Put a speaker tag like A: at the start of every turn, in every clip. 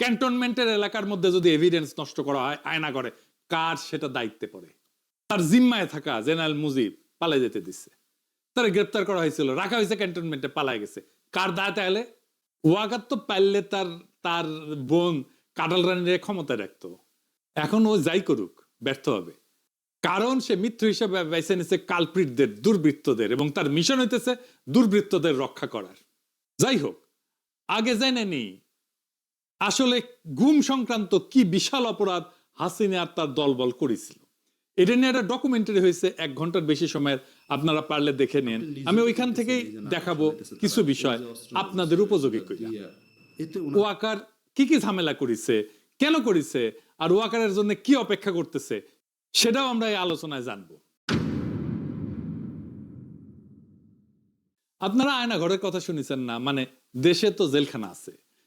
A: ক্যান্টনমেন্টের এলাকার মধ্যে যদি এভিডেন্স নষ্ট করা হয় আয়না ঘরে কার সেটা দায়িত্বে পড়ে? তার জিম্মায় থাকা জেনারেল মুজিব পালাই যেতে দিচ্ছে তারা গ্রেপ্তার করা হয়েছিল, রাখা হয়েছে ক্যান্টনমেন্টে, পালাই গেছে। কার দায় তাহলে ওয়াকার তো পারলে তার তার বোন কাটাল রানীর ক্ষমতায় রাখতো। এখন ও যাই করুক, ব্যর্থ হবে। কারণ সে মিত্র হিসেবে বেছে নিছে কালপ্রিটদের, দুর্বৃত্তদের এবং তার মিশন হইতেছে দুর্বৃত্তদের রক্ষা করার। যাই হোক, আগে জেনে নি আসলে গুম সংক্রান্ত কি বিশাল অপরাধ হাসিনা আর তার দলবল করেছিল? এটা নিয়ে একটা ডকুমেন্টারি হয়েছে এক ঘণ্টার বেশি সময়ের আপনারা পারলে দেখে নেন। আমি ওইখান থেকেই দেখাবো কিছু বিষয় আপনাদের উপযোগী
B: এতে
A: ওয়াকার কি কি ঝামেলা করেছে কেন করেছে আর ওয়াকারের জন্য কি অপেক্ষা করতেছে সেটাও আমরা এই আলোচনায় জানব। আপনারা আয়না ঘরের কথা শুনেছেন না মানে দেশে তো জেলখানা আছে।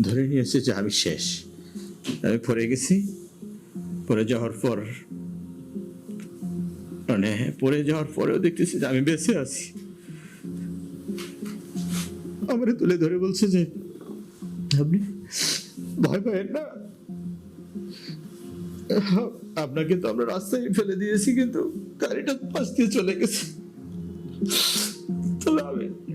C: ধরে নিয়েছি যে আমি শেষ। আমি পড়ে গেছি। পড়ে যাওয়ার পর মানে পড়ে যাওয়ার পরেও দেখতেছি যে আমি বেঁচে আছি। আমারে তুলে ধরে বলছে যে,
D: আপনি ভয় পাবেন না। আপনাকে তো আমরা রাস্তায় ফেলে দিয়েছি, কিন্তু গাড়িটা পাশ দিয়ে চলে গেছে। তবে আমি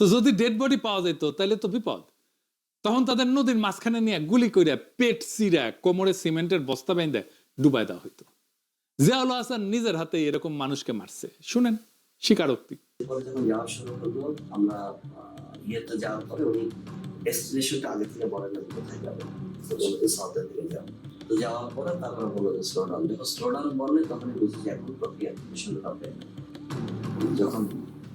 A: তো যদি ডেড বডি পাওয়া যেত, তাহলে তো বিপদ। তখন তাদের নদীর মাঝখানে নিয়ে গুলি কইরা পেট চিরা কোমরে সিমেন্টের বস্তা বেঁধে ডুবাই দেওয়া হইতো। জিয়াউল হাসান নিজের হাতে এরকম মানুষকে মারছে। শুনেন, স্বীকারোক্তি।
B: আমরা ইয়েতে যাওয়ার পরে উনি ডেস্টিনেশনটা আগে থেকে বলেন না কোথায় যাবে তো সাউথের দিকে যাব তো যাওয়ার পরে তারপরে বলল যে স্লো ডাউন যখন স্লো ডাউন বললে তখনই বুঝি যে এখন প্রক্রিয়া শুরু হবে। যখন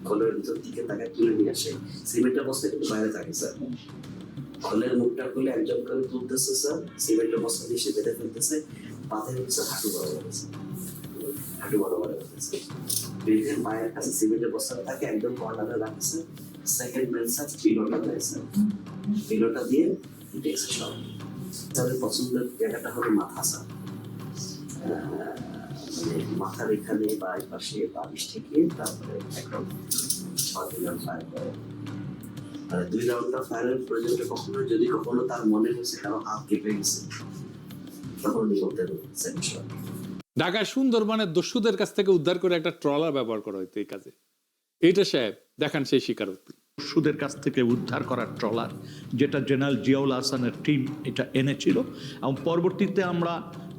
B: খোলের ভিতর দিকে তাকে তুলে নিয়ে আসে। সিমেন্টের বস্তা কিন্তু বাইরে থাকে, স্যার। খোলের মুখটা খুলে একজন করে তুলতেছে, স্যার। সিমেন্টের বস্তা দিয়ে সে বেঁধে ফেলতেছে। পাথর হচ্ছে হাঁটু বড় হয়েছে হাঁটু বড় হয়েছে বেঁধে মায়ের কাছে সিমেন্টের বস্তা থাকে একদম কর্নারে রাখছে সেকেন্ড মেন স্যার পিলোটা দেয়, স্যার। পিলোটা দিয়ে ডেস্ক সব। তাদের পছন্দের জায়গাটা হলো মাথা, স্যার। মানে মাথার এখানে বা এই পাশে বালিশ থেকে তারপরে একদম ছয় ফায়ার করে। আর দুই রাউন্ডটা ফায়ারের প্রয়োজনটা কখনো যদি কখনো তার মনে হয়েছে কারও হাত কেঁপে গেছে তখন
A: ঢাকায় সুন্দরবনের দস্যুদের কাছ থেকে উদ্ধার করে একটা ট্রলার ব্যবহার করা হইতো এই কাজে। এইটা সাহেব দেখান সেই স্বীকারোক্তি।
D: সুদের কাছ থেকে উদ্ধার করার ট্রলার যেটা জেনারেল জিয়াউল হাসানের টিম এটা এনেছিল। এবং পরবর্তীতে আমরা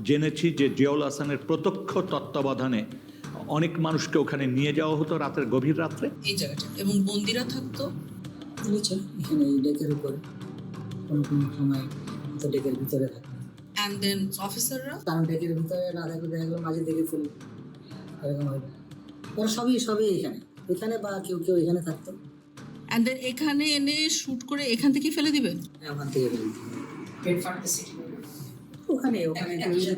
D: জেনেছি যে জিয়াউল হাসানের প্রত্যক্ষ তত্ত্বাবধানে অনেক মানুষকে ওখানে নিয়ে যাওয়া হতো রাতের গভীর রাত্রে।
E: এই জায়গাটা। এবং বন্দিরা থাকতো।
F: বুঝেছেন? এখানে এই ডেকের উপরে কোনো কোনো সময় তো ডেকের ভিতরে থাকে
E: অ্যান্ড দেন অফিসাররা
F: কারণ ডেকের ভিতরে না থাকলে দেখা গেলো মাঝে দেখে ফেল এরকম হয়। ওরা সবই সবই এখানে। এখানে বা কেউ কেউ এখানে থাকতো।
E: অ্যান্ড দেন এখানে এনে শুট করে এখান থেকে ফেলে দিবে?
F: ওখান থেকে ফেল পেট ফাটতেছে ওখানে ওখানে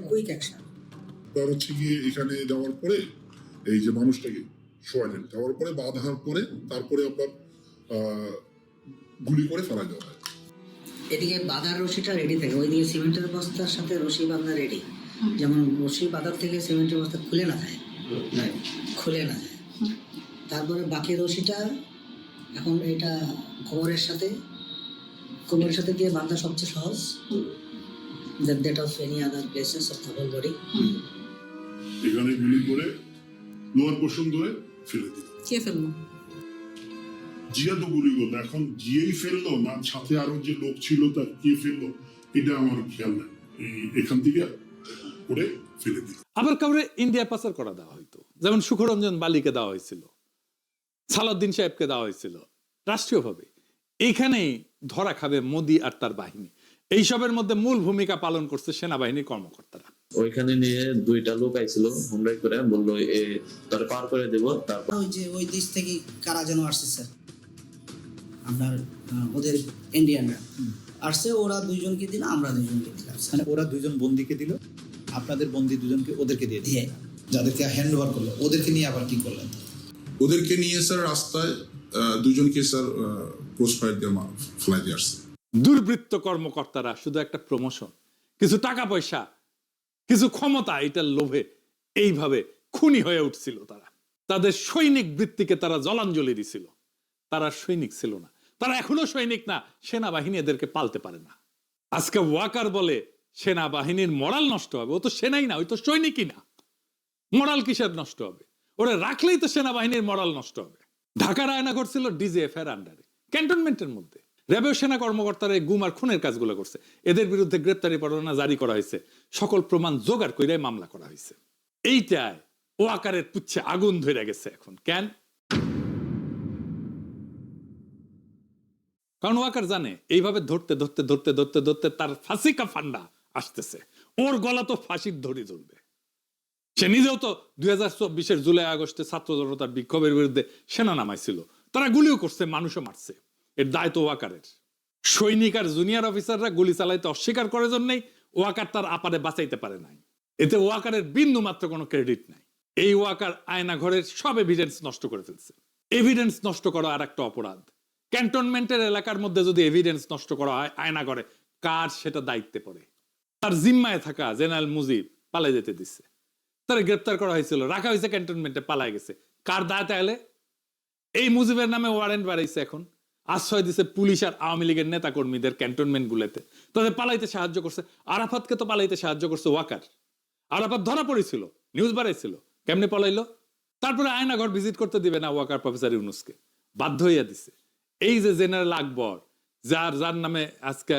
F: কুইক অ্যাকশন
G: তার হচ্ছে গিয়ে এখানে যাওয়ার পরে এই যে মানুষটাকে শোয়ালেন যাওয়ার পরে বাঁধার পরে তারপরে আপনার আহ, গুলি করে ফেলা দেওয়া হয়
F: এদিকে বাঁধার রশিটা রেডি থাকে। ওইদিকে সিমেন্টের বস্তার সাথে রশি বাঁধা রেডি যেমন রশি বাঁধার থেকে সিমেন্টের বস্তা খুলে না যায়। খুলে না যায়। তারপরে বাকি রশিটা এখন এটা কোমরের সাথে কোমরের সাথে দিয়ে বাঁধা সবচেয়ে সহজ। That that of any other places of the whole body
G: এখানে গুলি করে লোয়ার পোর্শন ধরে ফেলে দিত
E: কে ফেলল?
G: জিয়া তো গুলি করল। এখন জিয়েই ফেলল না সাথে আরও যে লোক ছিল তার কে ফেলল এটা আমার খেয়াল নাই। এখান থেকে করে ফেলে দিল।
A: আবার কাউরে ইন্ডিয়া পাচার করা দেওয়া হইতো। যেমন সুখরঞ্জন বালিকে দেওয়া হয়েছিল সালাউদ্দিন সাহেবকে দেওয়া হয়েছিল রাষ্ট্রীয়ভাবে। এইখানেই ধরা খাবে মোদি আর তার বাহিনী। এইসবের মধ্যে মূল ভূমিকা পালন করছে সেনাবাহিনীর কর্মকর্তারা।
H: ওইখানে নিয়ে দুইটা লোক আইছিল হুন্ডাই করে বলল এ তোর পার করে দেবো তারপর
F: ওই যে ওই দেশ থেকে কারা যেন আসছে স্যার? আপনার ওদের ইন্ডিয়ানরা আসছে ওরা দুইজনকে দিল আমরা দুইজনকে দিলাম
I: মানে ওরা দুজন বন্দিকে দিল আপনাদের বন্দি দুজনকে ওদেরকে দিয়ে দিল।
F: দিয়ে
I: যাদেরকে হ্যান্ড ওভার করল ওদেরকে নিয়ে আবার কি করলেন?
G: ওদেরকে নিয়ে স্যার রাস্তায় আহ, দুজনকে স্যার ক্রস ফায়ার দিয়ে ফেলাই দিয়ে আসছে।
A: দুর্বৃত্ত কর্মকর্তারা, শুধু একটা প্রমোশন কিছু টাকা পয়সা, কিছু ক্ষমতা, এটার লোভে এইভাবে খুনি হয়ে উঠছিল তারা। তাদের সৈনিক বৃত্তিকে তারা জলাঞ্জলি দিছিল। তারা সৈনিক ছিল না। তারা এখনও সৈনিক না, সেনাবাহিনী এদেরকে পালতে পারে না। আজকে ওয়াকার বলে, সেনাবাহিনীর মরাল নষ্ট হবে। ও তো সেনাই না, ওই তো সৈনিকই না। মরাল কিসের নষ্ট হবে? ওরা রাখলেই তো সেনাবাহিনীর মরাল নষ্ট হবে। ঢাকার আয়না করছিল ডিজিএফ এর আন্ডারে ক্যান্টনমেন্টের মধ্যে। র্যাবের সেনা কর্মকর্তারা এই গুম আর খুনের কাজগুলো করছে। এদের বিরুদ্ধে গ্রেপ্তারি পরোয়ানা জারি করা হয়েছে। সকল প্রমাণ জোগাড় কইরাই মামলা করা হয়েছে। এইটায় ও আকারের পুচ্ছে আগুন ধরে গেছে এখন। কেন? কারণ ওয়াকার জানে, এইভাবে ধরতে ধরতে ধরতে ধরতে ধরতে তার ফাঁসিকা ফান্ডা আসতেছে। ওর গলা তো ফাঁসির ধরে জ্বলবে সে নিজেও তো দুই হাজার চব্বিশের জুলাই আগস্টে ছাত্র জনতার বিক্ষোভের বিরুদ্ধে সেনা নামাইছিল। তারা গুলিও করছে, মানুষও মারছে। এর দায় তো ওয়াকারের। সৈনিক আর জুনিয়র অফিসাররা গুলি চালাইতে অস্বীকার করার জন্যই ওয়াকার তার আপারে বাঁচাইতে পারে নাই। এতে ওয়াকারের বিন্দু মাত্র কোনো ক্রেডিট নাই। এই ওয়াকার আয়না ঘরের সব এভিডেন্স নষ্ট করে ফেলছে। এভিডেন্স নষ্ট করা আর একটা অপরাধ। ক্যান্টনমেন্টের এলাকার মধ্যে যদি এভিডেন্স নষ্ট করা হয় আয়না ঘরে কার সেটা দায়িত্বে পড়ে? তার জিম্মায় থাকা জেনারেল মুজিব পালাই যেতে দিচ্ছে তারা গ্রেপ্তার করা হয়েছিল, রাখা হয়েছে ক্যান্টনমেন্টে, পালায় গেছে। কার দায় তাহলে এই মুজিবের নামে ওয়ারেন্ট বাড়াইছে এখন। আশ্রয় দিছে পুলিশ আর আওয়ামী লীগের নেতা কর্মীদের ক্যান্টনমেন্ট গুলোতে তাদের পালাইতে সাহায্য করছে। আরাফাতকে তো পালাইতে সাহায্য করছে ওয়াকার। আরাফাত ধরা পড়েছিল নিউজ বাড়াইছিল। কেমনে পলাইলো? তারপরে আয়নাঘর ভিজিট করতে দিবে না ওয়াকার প্রফেসর ইউনুসকে। বাধ্য হইয়া দিছে। এই যে জেনারেল আকবর, যার যার নামে আজকে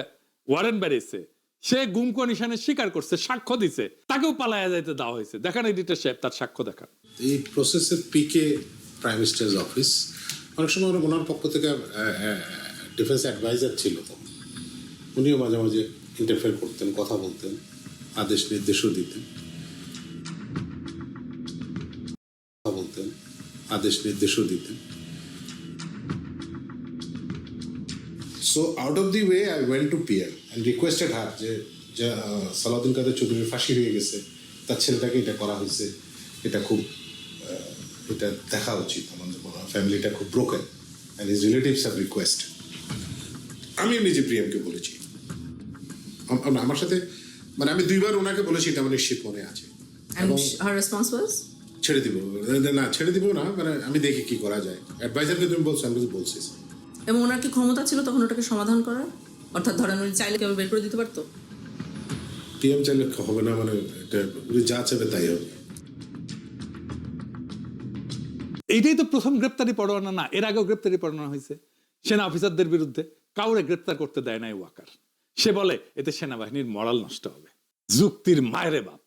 A: ওয়ারেন্ট বেরিয়েছে সে গুম কমিশনে স্বীকার করছে, সাক্ষ্য দিছে। তাকেও পালাইয়া যাইতে দেওয়া হয়েছে। দেখান এডিটর সাহেব তার সাক্ষ্য দেখান।
J: এই প্রসেসের পিকে প্রাইম মিনিস্টার্স অফিস অনেক সময় ওনার পক্ষ থেকে ডিফেন্স অ্যাডভাইজার ছিল তো। উনিও মাঝে মাঝে ইন্টারফেয়ার করতেন, কথা বলতেন, আদেশ নির্দেশও দিতেন। বলতেন, আদেশ নির্দেশও দিতেন। So out of the way I went to peer and requested her যে সালাউদ্দিন কাদের চৌধুরীর ফাঁসি হয়ে গেছে, তার ছেলেটাকে এটা করা হয়েছে, এটা খুব এটা দেখা উচিত আমাদের ফ্যামিলিটা খুব broken and his relatives have request আমি নিজে প্রিয়ামকে বলেছি আম- আম- আমার সাথে মানে আমি দুইবার ওনাকে বলেছি এটা আমার নিশ্চিত মনে আছে।
E: And
J: এবং
E: her response was?
J: ছেড়ে দিব না ছেড়ে দিব না মানে আমি দেখি কি করা যায়। অ্যাডভাইজারকে তুমি বলছো আমি বলছি।
E: এবং ওনার কি ক্ষমতা ছিল তখন ওটাকে সমাধান করার? অর্থাৎ ধরেন উনি চাইলে কেউ বের করে দিতে পারতো?
J: পিএম চাইলে হবে না মানে এটা যা চাইবে তাই হবে।
A: এইটাই তো প্রথম গ্রেপ্তারি পরোয়ানা না, এর আগেও গ্রেপ্তারি পরোয়ানা হয়েছে। সেনা অফিসারদের বিরুদ্ধে কাউরে গ্রেপ্তার করতে দেয় নাই ওয়াকার। সে বলে, এতে সেনাবাহিনীর মরাল নষ্ট হবে। যুক্তির মায়েরে বাপ।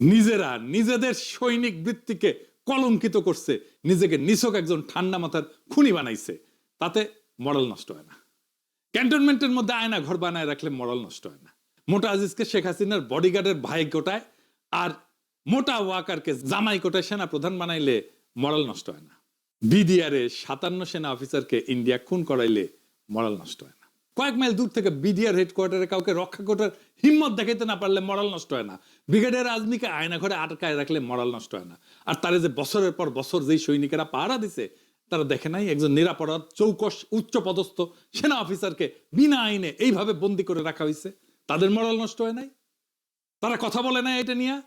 A: নিজেরা নিজেদের সৈনিক বৃত্তিকে কলঙ্কিত করছে, নিজেকে নিছক একজন ঠান্ডা মাথার খুনি বানাইছে, তাতে মরাল নষ্ট হয় না। ক্যান্টনমেন্টের মধ্যে আয়না ঘর বানায় রাখলে মরাল নষ্ট হয় না। মোটা আজিজকে শেখ হাসিনার বডিগার্ডের ভাই কোটায় আর মোটা ওয়াকারকে জামাই কোটায় সেনা প্রধান বানাইলে মরাল নষ্ট হয় না। বিডিআরে সাতান্ন সেনা অফিসারকে ইন্ডিয়া খুন করাইলে মরাল নষ্ট হয় না। কয়েক মাইল দূর থেকে বিডিআর হেডকোয়ার্টারে কাউকে রক্ষা করার হিম্মত দেখাইতে না পারলে মরাল নষ্ট হয় না। ব্রিগেডিয়ার আজমিকে আয়না ঘরে আটকায় রাখলে মরাল নষ্ট হয় না। আর তারে যে বছরের পর বছর যেই সৈনিকেরা পাহারা দিছে, তারা দেখে নাই একজন নিরাপরাধ, চৌকস উচ্চ পদস্থ সেনা অফিসারকে বিনা আইনে এইভাবে বন্দি করে রাখা হয়েছে তাদের মরাল নষ্ট হয় নাই? তারা কথা বলে না এটা নিয়ে?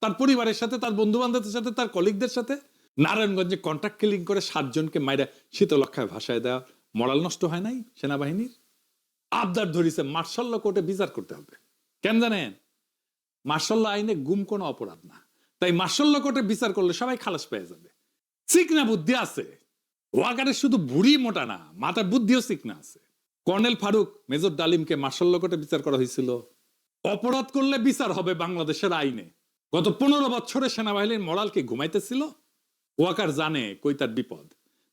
A: তার পরিবারের সাথে, তার বন্ধু বান্ধবদের সাথে, তার কলিগদের সাথে? নারায়ণগঞ্জে কন্ট্রাক্ট কিলিং করে সাতজনকে মাইরা শীতলক্ষায় ভাষায় দেওয়া মরাল নষ্ট হয় নাই সেনাবাহিনীর? আবদার ধরিছে মার্শাল্ল কোর্টে বিচার করতে হবে। কেন জানেন? মার্শাল্ল আইনে গুম কোনো অপরাধ না। তাই মার্শাল্ল কোর্টে বিচার করলে সবাই খালাস পেয়ে যাবে। চিকনা বুদ্ধি আছে। ওয়াকারের শুধু বুড়ি মোটা না, মাথার বুদ্ধিও চিকনা আছে। কর্নেল ফারুক, মেজর ডালিমকে মার্শাল্ল কোর্টে বিচার করা হয়েছিল। অপরাধ করলে বিচার হবে বাংলাদেশের আইনে। গত পনেরো বছরে সেনাবাহিনীর মরালকে ঘুমাইতেছিল ওয়াকার জানে কই তার বিপদ।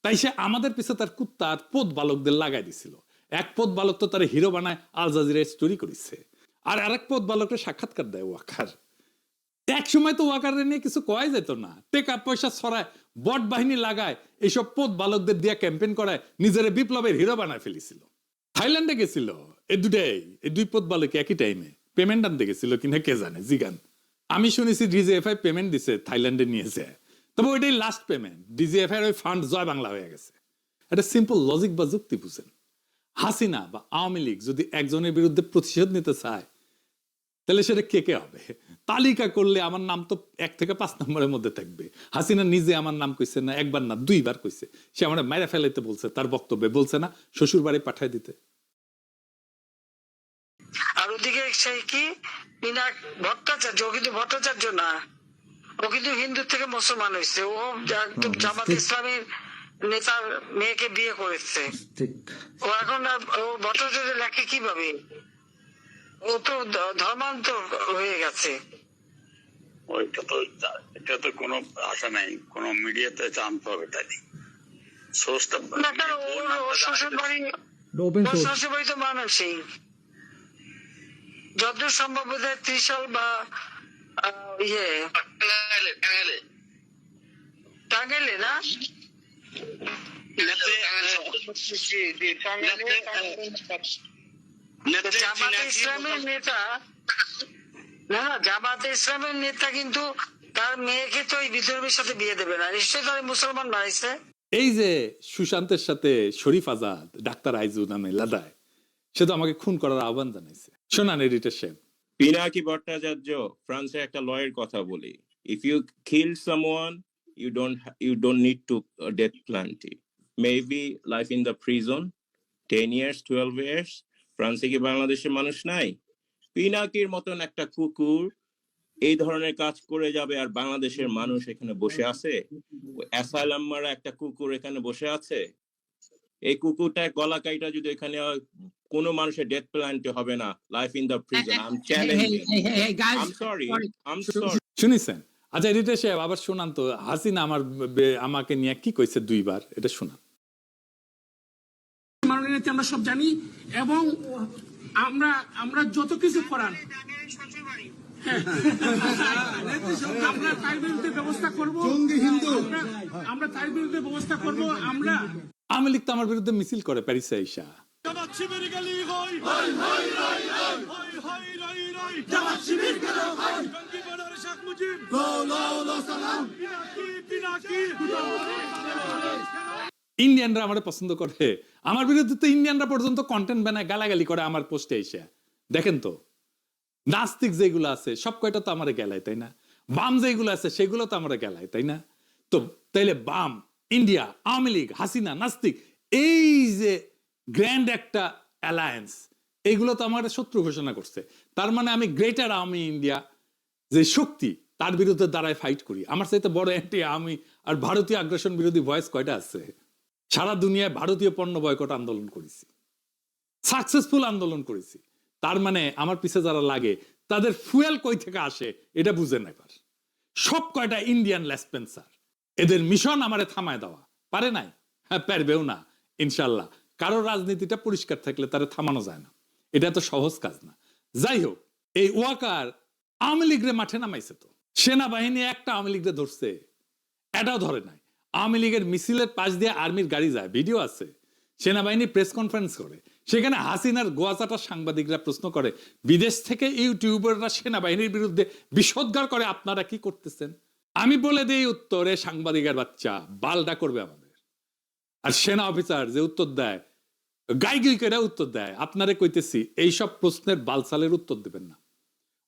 A: তাই সে আমাদের পিছে তার কুত্তা আর পোত বালকদের লাগাই দিছিল। এক পোত বালক তো তার হিরো বানায় আল জাজিরায় স্টোরি করেছে। আর আরেক পোত বালকের সাক্ষাৎকার দেয় ওয়াকার এক সময় তো ওয়াকারের নিয়ে কিছু কয় যেত না। টেকা পয়সা ছড়ায়, বট বাহিনী লাগায় এইসব পোত বালকদের দিয়ে ক্যাম্পেইন করায় নিজের বিপ্লবের হিরো বানায় ফেলেছিল। থাইল্যান্ডে গেছিল। এই দুটাই এই দুই পদ বালক একই টাইমে পেমেন্ট আনতে গেছিল কিনা কে জানে, জিগান। আমি শুনেছি ডিজিএফআই পেমেন্ট দিছে, থাইল্যান্ডে নিয়েছে তবে ওইটাই লাস্ট পেমেন্ট ডিজিএফআই ওই ফান্ড জয় বাংলা হয়ে গেছে। এটা সিম্পল লজিক বা যুক্তি বুঝেন। হাসিনা বা আওয়ামী লীগ যদি একজনের বিরুদ্ধে প্রতিশোধ নিতে চায়, তাহলে সেটা কে কে হবে? তালিকা করলে আমার নাম তো এক থেকে পাঁচ নম্বরের মধ্যে থাকবে। হাসিনা নিজে আমার নাম কইছে না, একবার না, দুইবার কইছে। সে আমার মায়েরা ফেলাইতে বলছে, তার বক্তব্যে বলছে না শ্বশুর বাড়ি পাঠায় দিতে।
K: আর ওদিকে সেই কি? ভট্টাচার্য, কিন্তু ভট্টাচার্য না। ও কিন্তু হিন্দু থেকে মুসলমান হয়েছে। ও একদম জামাত ইসলামের নেতার মেয়েকে বিয়ে করেছে। ও এখন ও ভট্টাচার্য লেখে কীভাবে? ও তো ধর্মান্তর হয়ে গেছে।
L: ওইটা তো এটা তো কোনো আশা নাই। কোনো মিডিয়াতে জানতে হবে তাই সোর্সটা
K: না কেন ওর ওর শ্বশুর বাড়ি ওর শ্বশুর বাড়ি তো মানুষই। যতদূর সম্ভব বোধ হয় ত্রিশাল বা ইয়ে টাঙ্গাইলে না জামাতে ইসলামের নেতা। না না জামাতে ইসলামের নেতা কিন্তু তার মেয়েকে তো এই বিধর্মীর সাথে বিয়ে দেবে না। নিশ্চয়ই তার মুসলমান বানাইছে
A: এই যে সুশান্তের সাথে শরীফ আজাদ ডাক্তার আইজু নামে লাদায় সে তো আমাকে খুন করার আহ্বান জানাইছে। শোনান এডিটার সাহেব
M: পিনাকি ভট্টাচার্য ফ্রান্সের একটা লয়ের কথা বলি। If you kill someone you don't you don't need to death penalty maybe life in the prison ten years twelve years ফ্রান্সে কি বাংলাদেশের মানুষ নাই? পিনাকির মতন একটা কুকুর এই ধরনের কাজ করে যাবে আর বাংলাদেশের মানুষ এখানে বসে আছে? একটা কুকুর এখানে বসে আছে? এই কুকুরটা গলা কাইটা যদি এখানে কোনো মানুষের ডেথ প্ল্যান্টি হবে না life in the prison I am challenging I am sorry I am sorry
A: শুনিছেন? আচ্ছা এডিটার সাহেব আবার শোনান তো হাসিনা আমার আমাকে নিয়ে কি কইছে দুইবার? এটা শোনান।
N: মাননীয় আমরা সব জানি এবং আমরা আমরা যত কিছু করার। হ্যাঁ। আমরা তার বিরুদ্ধে ব্যবস্থা করব। আমরা- আমরা তার বিরুদ্ধে ব্যবস্থা করব। আমরা
A: আওয়ামী লীগ তো আমার বিরুদ্ধে মিছিল করে প্যারিসে আইসা। ইন্ডিয়ানরা আমার পছন্দ করে। আমার বিরুদ্ধে তো ইন্ডিয়ানরা পর্যন্ত কন্টেন্ট বানায় গালাগালি করে আমার পোস্টে এসে। দেখেন তো নাস্তিক যেগুলো আছে সব কয়টা তো আমার গেলায় তাই না? বাম যেগুলো আছে সেগুলো তো আমার গেলায় তাই না? তো তাইলে বাম ইন্ডিয়া আওয়ামী লীগ হাসিনা নাস্তিক এই যে গ্র্যান্ড একটা অ্যালায়েন্স এইগুলো তো আমার শত্রু ঘোষণা করছে। তার মানে আমি গ্রেটার আওয়ামী ইন্ডিয়া যে শক্তি, তার বিরুদ্ধে দাঁড়ায় ফাইট করি। আমার সাথে বড় অ্যান্টি আমি আর ভারতীয় আগ্রাসন বিরোধী ভয়েস কয়টা আছে? সারা দুনিয়ায় ভারতীয় পণ্য বয়কট আন্দোলন করেছি। সাকসেসফুল আন্দোলন করেছি। তার মানে আমার পিছে যারা লাগে, তাদের ফুয়েল কই থেকে আসে, এটা বুঝে নেবার সব কয়টা ইন্ডিয়ান লেসপেন্সার, এদের মিশন আমারে থামায় দেওয়া। পারে নাই? হ্যাঁ পারবেও না, ইনশাল্লাহ। কারও রাজনীতিটা পরিষ্কার থাকলে তারা থামানো যায় না। এটা তো সহজ কাজ না। যাই হোক, এই ওয়াকার আওয়ামী লীগরে মাঠে নামাইছে তো। সেনাবাহিনী একটা আওয়ামী লীগরে ধরছে, এটাও ধরে নাই। আওয়ামী লীগের মিছিলের পাশ দিয়ে আর্মির গাড়ি যায়, ভিডিও আছে। সেনাবাহিনী প্রেস কনফারেন্স করে। সেখানে হাসিনার গোয়াচাটা সাংবাদিকরা প্রশ্ন করে, বিদেশ থেকে ইউটিউবাররা সেনাবাহিনীর বিরুদ্ধে বিষোদ্গার করে, আপনারা কি করতেছেন? আমি বলে দিই উত্তরে সাংবাদিকের বাচ্চা বালটা করবে আমাদের। আর সেনা অফিসার যে উত্তর দেয় গাই গাই করে উত্তর দেয়, আপনারে কইতেছি এইসব প্রশ্নের বালসালের উত্তর দেবেন না।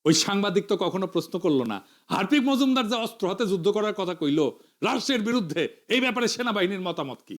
A: ওই সাংবাদিক তো কখনো প্রশ্ন করল না। হার্পিক মজুমদার যে অস্ত্র হাতে যুদ্ধ করার কথা কইল রাষ্ট্রের বিরুদ্ধে, এই ব্যাপারে সেনাবাহিনীর মতামত কি?